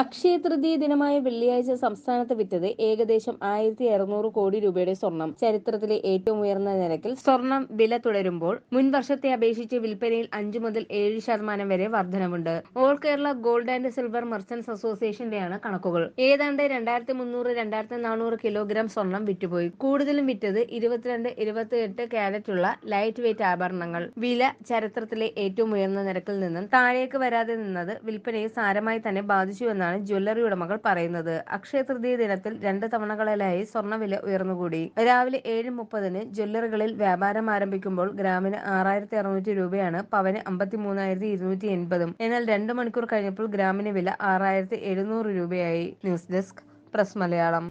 അക്ഷയ തൃതീയ ദിനമായ വെള്ളിയാഴ്ച സംസ്ഥാനത്ത് വിറ്റത് ഏകദേശം ആയിരത്തി അറുന്നൂറ് കോടി രൂപയുടെ സ്വർണം. ചരിത്രത്തിലെ ഏറ്റവും ഉയർന്ന നിരക്കിൽ സ്വർണം വില തുടരുമ്പോൾ മുൻ വർഷത്തെ അപേക്ഷിച്ച് വിൽപ്പനയിൽ അഞ്ചു മുതൽ ഏഴ് ശതമാനം വരെ വർധനവുണ്ട്. All Kerala gold and silver merchants അസോസിയേഷന്റെയാണ് കണക്കുകൾ. ഏതാണ്ട് രണ്ടായിരത്തി മുന്നൂറ് രണ്ടായിരത്തി നാനൂറ് കിലോഗ്രാം സ്വർണം വിറ്റുപോയി. കൂടുതലും വിറ്റത് ഇരുപത്തിരണ്ട് ഇരുപത്തിയെട്ട് ക്യാരറ്റ് ഉള്ള ലൈറ്റ് വെയിറ്റ് ആഭരണങ്ങൾ. വില ചരിത്രത്തിലെ ഏറ്റവും ഉയർന്ന നിരക്കിൽ നിന്നും താഴേക്ക് വരാതെ നിന്നത് വിൽപ്പനയെ സാരമായി തന്നെ ബാധിച്ചു എന്നാണ് ജ്വല്ലറി ഉടമകൾ പറയുന്നത്. അക്ഷയ തൃതീയ ദിനത്തിൽ രണ്ട് തവണകളിലായി സ്വർണവില ഉയർന്നുകൂടി. രാവിലെ ഏഴ് മുപ്പതിന് ജ്വല്ലറികളിൽ വ്യാപാരം ആരംഭിക്കുമ്പോൾ ഗ്രാമിന് ആറായിരത്തി അറുന്നൂറ്റി രൂപയാണ് പവന് അമ്പത്തി ഇരുന്നൂറ്റി എൺപതും. എന്നാൽ രണ്ട് മണിക്കൂർ കഴിഞ്ഞപ്പോൾ ഗ്രാമിന് വില ആറായിരത്തി എഴുന്നൂറ് രൂപയായി. News desk press Malayalam.